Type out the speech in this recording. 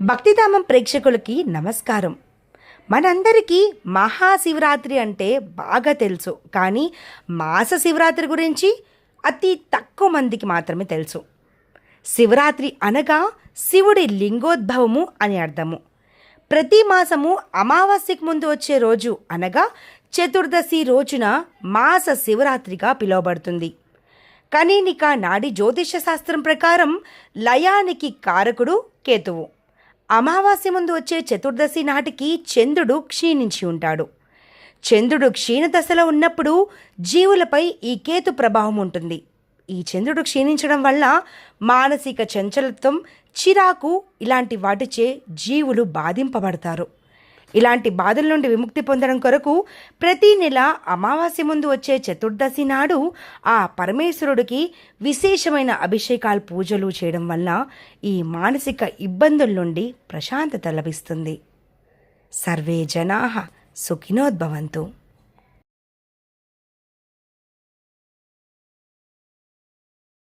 భక్తిధామం ప్రేక్షకులకి నమస్కారం. మనందరికీ మహాశివరాత్రి అంటే బాగా తెలుసు. కానీ మాస శివరాత్రి గురించి అతి తక్కువ మందికి మాత్రమే తెలుసు. శివరాత్రి అనగా శివుడి లింగోద్భవము అని అర్థము. ప్రతి మాసము అమావాస్యకు ముందు వచ్చే రోజు అనగా చతుర్దశి రోజున మాస శివరాత్రిగా పిలువబడుతుంది. కనీనిక నాడి జ్యోతిష శాస్త్రం ప్రకారం లయానికి కారకుడు కేతువు. అమావాస్య ముందు వచ్చే చతుర్దశి నాటికి చంద్రుడు క్షీణించి ఉంటాడు. చంద్రుడు క్షీణదశలో ఉన్నప్పుడు జీవులపై ఈ కేతు ప్రభావం ఉంటుంది. ఈ చంద్రుడు క్షీణించడం వల్ల మానసిక చంచలత్వం చిరాకు ఇలాంటి వాటిచే జీవులు బాధింపబడతారు. ఇలాంటి బాధల నుండి విముక్తి పొందడం కొరకు ప్రతి నెల అమావాస్య ముందు వచ్చే చతుర్దశి నాడు ఆ పరమేశ్వరుడికి విశేషమైన అభిషేకాలు పూజలు చేయడం వల్ల ఈ మానసిక ఇబ్బందుల నుండి ప్రశాంతత లభిస్తుంది. సర్వే జనా సుఖినోద్భవంతు.